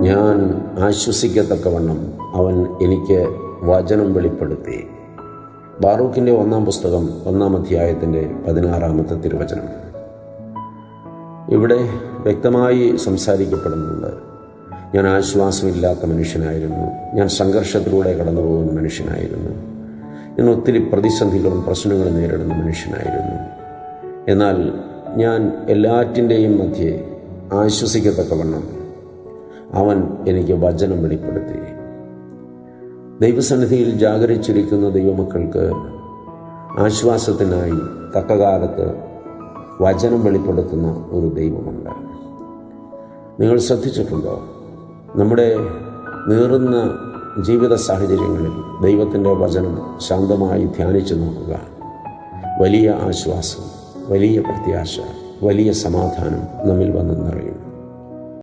ഞാൻ ആശ്വസിക്കത്തക്കവണ്ണം അവൻ എനിക്ക് വചനം വെളിപ്പെടുത്തി. ബാറൂഖിന്റെ ഒന്നാം പുസ്തകം ഒന്നാം അധ്യായത്തിന്റെ പതിനാറാമത്തെ തിരുവചനം. ഇവിടെ വ്യക്തമായി സംസാരിക്കപ്പെടുന്നുണ്ട് ഞാൻ ആശ്വാസമില്ലാത്ത മനുഷ്യനായിരുന്നു ഞാൻ സംഘർഷത്തിലൂടെ കടന്നു പോകുന്ന മനുഷ്യനായിരുന്നു ഞാൻ ഒത്തിരി പ്രതിസന്ധികളും പ്രശ്നങ്ങളും നേരിടുന്ന മനുഷ്യനായിരുന്നു. എന്നാൽ ഞാൻ എല്ലാറ്റിന്റെയും മധ്യേ ആശ്വസിക്കത്തക്കവണ്ണം അവൻ എനിക്ക് വചനം വെളിപ്പെടുത്തി. ദൈവസന്നിധിയിൽ ജാഗരിച്ചിരിക്കുന്ന ദൈവമക്കൾക്ക് ആശ്വാസത്തിനായി തക്കകാലത്ത് വചനം വെളിപ്പെടുത്തുന്ന ഒരു ദൈവമുണ്ട്. നിങ്ങൾ ശ്രദ്ധിച്ചിട്ടുണ്ടോ? നമ്മുടെ നീറുന്ന ജീവിത സാഹചര്യങ്ങളിൽ ദൈവത്തിന്റെ വചനം ശാന്തമായി ധ്യാനിച്ചു നോക്കുക. വലിയ ആശ്വാസം വലിയ പ്രത്യാശ വലിയ സമാധാനം നമ്മിൽ വന്ന് നിറയും.